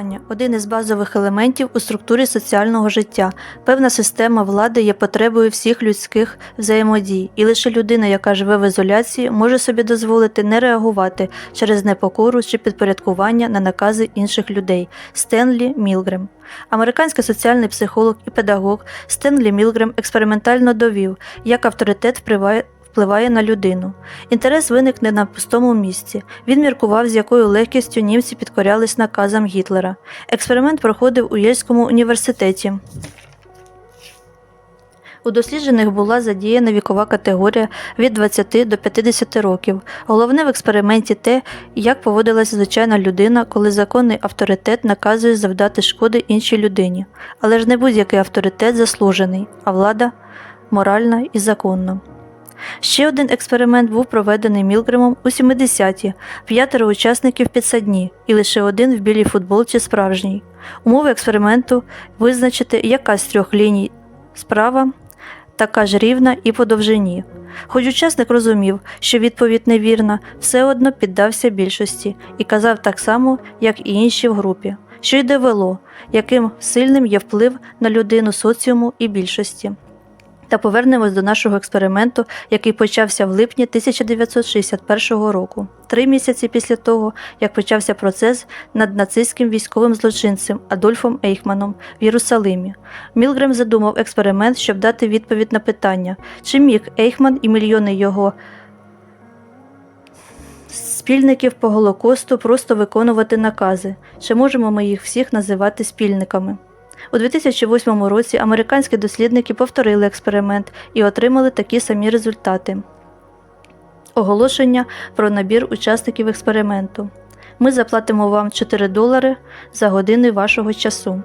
Спілкування один із базових елементів у структурі соціального життя. Певна система влади є потребою всіх людських взаємодій, і лише людина, яка живе в ізоляції, може собі дозволити не реагувати через непокору чи підпорядкування на накази інших людей. Стенлі Мілгрем. Американський соціальний психолог і педагог Стенлі Мілгрем експериментально довів, як авторитет впливає впливає на людину. Інтерес виник не на пустому місці. Він міркував, з якою легкістю німці підкорялись наказам Гітлера. Експеримент проходив у Єльському університеті. У досліджених була задіяна вікова категорія від 20 до 50 років. Головне в експерименті те, як поводилася звичайна людина, коли законний авторитет наказує завдати шкоди іншій людині. Але ж не будь-який авторитет заслужений, а влада моральна і законна. Ще один експеримент був проведений Мілгремом у 70-ті, п'ятеро учасників підсадні і лише один в білій футболці справжній. Умови експерименту визначити, яка з трьох ліній справа така ж рівна і по довжині. Хоч учасник розумів, що відповідь невірна, все одно піддався більшості і казав так само, як і інші в групі, що й довело, яким сильним є вплив на людину соціуму і більшості. Та повернемось до нашого експерименту, який почався в липні 1961 року, три місяці після того, як почався процес над нацистським військовим злочинцем Адольфом Ейхманом в Єрусалимі. Мілгрем задумав експеримент, щоб дати відповідь на питання, чи міг Ейхман і мільйони його спільників по Голокосту просто виконувати накази, чи можемо ми їх всіх називати спільниками. У 2008 році американські дослідники повторили експеримент і отримали такі самі результати. Оголошення про набір учасників експерименту. Ми заплатимо вам 4 долари за години вашого часу.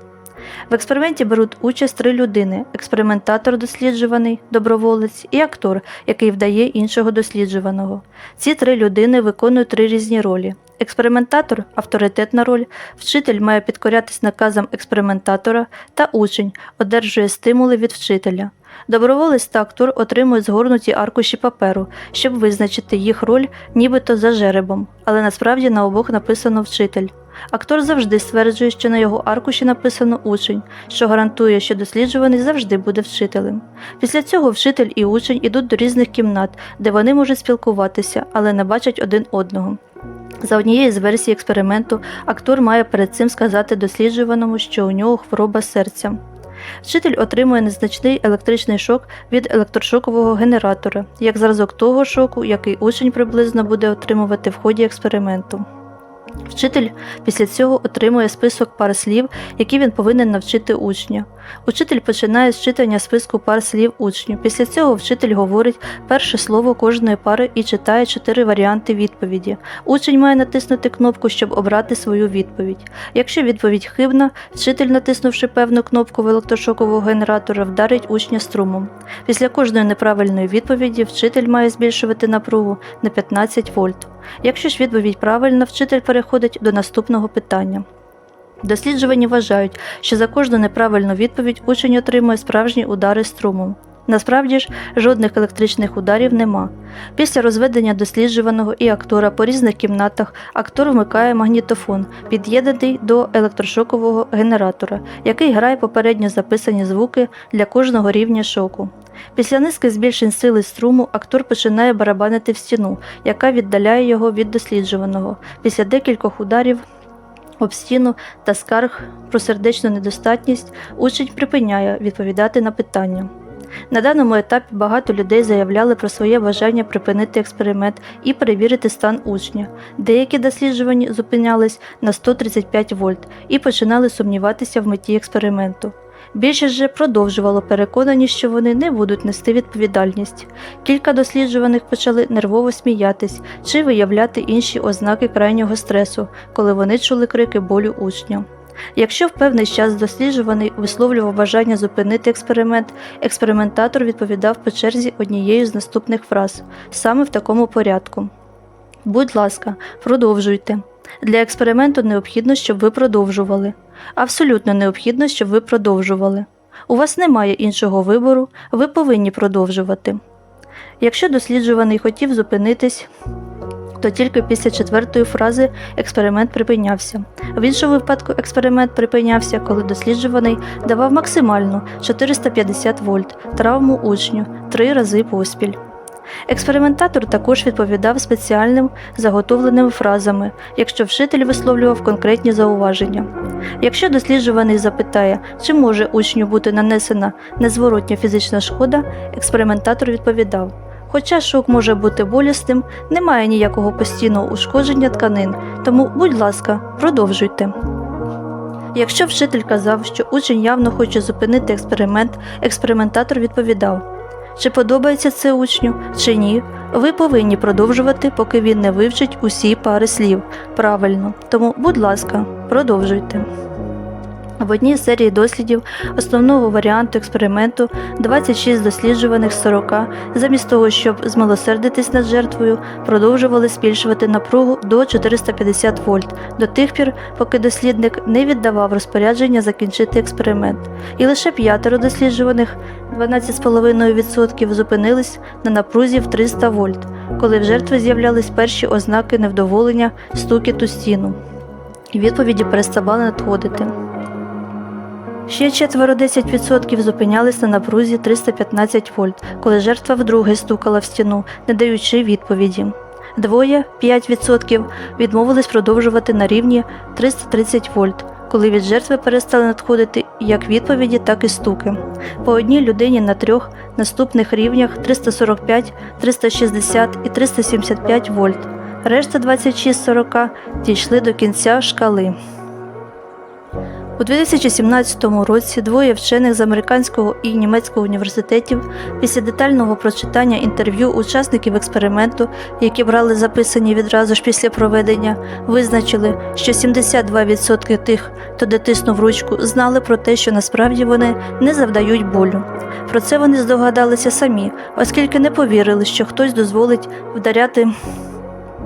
В експерименті беруть участь три людини: експериментатор досліджуваний, доброволець і актор, який вдає іншого досліджуваного. Ці три людини виконують три різні ролі. Експериментатор авторитетна роль, вчитель має підкорятись наказам експериментатора та учень одержує стимули від вчителя. Доброволець та актор отримують згорнуті аркуші паперу, щоб визначити їх роль нібито за жеребом, але насправді на обох написано вчитель. Актор завжди стверджує, що на його аркуші написано учень, що гарантує, що досліджуваний завжди буде вчителем. Після цього вчитель і учень ідуть до різних кімнат, де вони можуть спілкуватися, але не бачать один одного. За однією з версій експерименту, актор має перед цим сказати досліджуваному, що у нього хвороба серця. Вчитель отримує незначний електричний шок від електрошокового генератора, як зразок того шоку, який учень приблизно буде отримувати в ході експерименту. Вчитель після цього отримує список пар слів, які він повинен навчити учня. Учитель починає з читання списку пар слів учню. Після цього вчитель говорить перше слово кожної пари і читає чотири варіанти відповіді. Учень має натиснути кнопку, щоб обрати свою відповідь. Якщо відповідь хибна, вчитель, натиснувши певну кнопку в електрошокового генератора, вдарить учня струмом. Після кожної неправильної відповіді вчитель має збільшувати напругу на 15 вольт. Якщо ж відповідь правильна, вчитель переходить до наступного питання. Досліджувані вважають, що за кожну неправильну відповідь учень отримує справжні удари струмом. Насправді ж, жодних електричних ударів нема. Після розведення досліджуваного і актора по різних кімнатах актор вмикає магнітофон, під'єднаний до електрошокового генератора, який грає попередньо записані звуки для кожного рівня шоку. Після низки збільшень сили струму актор починає барабанити в стіну, яка віддаляє його від досліджуваного. Після декількох ударів об стіну та скарг про сердечну недостатність учень припиняє відповідати на питання. На даному етапі багато людей заявляли про своє бажання припинити експеримент і перевірити стан учня. Деякі досліджувані зупинялись на 135 вольт і починали сумніватися в меті експерименту. Більшість же продовжувало переконані, що вони не будуть нести відповідальність. Кілька досліджуваних почали нервово сміятись чи виявляти інші ознаки крайнього стресу, коли вони чули крики болю учня. Якщо в певний час досліджуваний висловлював бажання зупинити експеримент, експериментатор відповідав по черзі однією з наступних фраз, саме в такому порядку. Будь ласка, продовжуйте. Для експерименту необхідно, щоб ви продовжували. Абсолютно необхідно, щоб ви продовжували. У вас немає іншого вибору, ви повинні продовжувати. Якщо досліджуваний хотів зупинитись, то тільки після четвертої фрази експеримент припинявся. В іншому випадку експеримент припинявся, коли досліджуваний давав максимальну 450 вольт травму учню три рази поспіль. Експериментатор також відповідав спеціальним заготовленими фразами, якщо вчитель висловлював конкретні зауваження. Якщо досліджуваний запитає, чи може учню бути нанесена незворотня фізична шкода, експериментатор відповідав. Хоча шок може бути болісним, немає ніякого постійного ушкодження тканин, тому, будь ласка, продовжуйте. Якщо вчитель казав, що учень явно хоче зупинити експеримент, експериментатор відповідав: чи подобається це учню, чи ні, ви повинні продовжувати, поки він не вивчить усі пари слів правильно. Тому, будь ласка, продовжуйте. В одній серії дослідів основного варіанту експерименту 26 досліджуваних з 40, замість того, щоб змилосердитись над жертвою, продовжували збільшувати напругу до 450 вольт до тих пір, поки дослідник не віддавав розпорядження закінчити експеримент. І лише п'ятеро досліджуваних 12,5% зупинились на напрузі в 300 вольт, коли в жертви з'являлись перші ознаки невдоволення стукіту стіну. Відповіді переставали надходити. Ще четверо 10% зупинялись на напрузі 315 вольт, коли жертва вдруге стукала в стіну, не даючи відповіді. Двоє 5% відмовились продовжувати на рівні 330 вольт, коли від жертви перестали надходити як відповіді, так і стуки. По одній людині на трьох наступних рівнях 345, 360 і 375 вольт. Решта 26-40 дійшли до кінця шкали. У 2017 році двоє вчених з американського і німецького університетів після детального прочитання інтерв'ю учасників експерименту, які брали записані відразу ж після проведення, визначили, що 72% тих, хто дотиснув ручку, знали про те, що насправді вони не завдають болю. Про це вони здогадалися самі, оскільки не повірили, що хтось дозволить вдаряти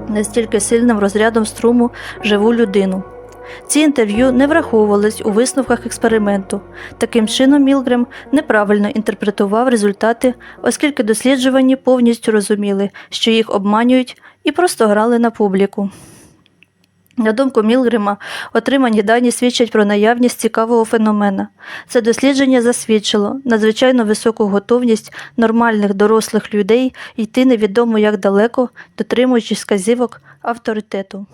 настільки сильним розрядом струму живу людину. Ці інтерв'ю не враховувались у висновках експерименту. Таким чином, Мілгрем неправильно інтерпретував результати, оскільки досліджувані повністю розуміли, що їх обманюють, і просто грали на публіку. На думку Мілгрема, отримані дані свідчать про наявність цікавого феномена. Це дослідження засвідчило надзвичайно високу готовність нормальних дорослих людей йти невідомо як далеко, дотримуючись вказівок авторитету.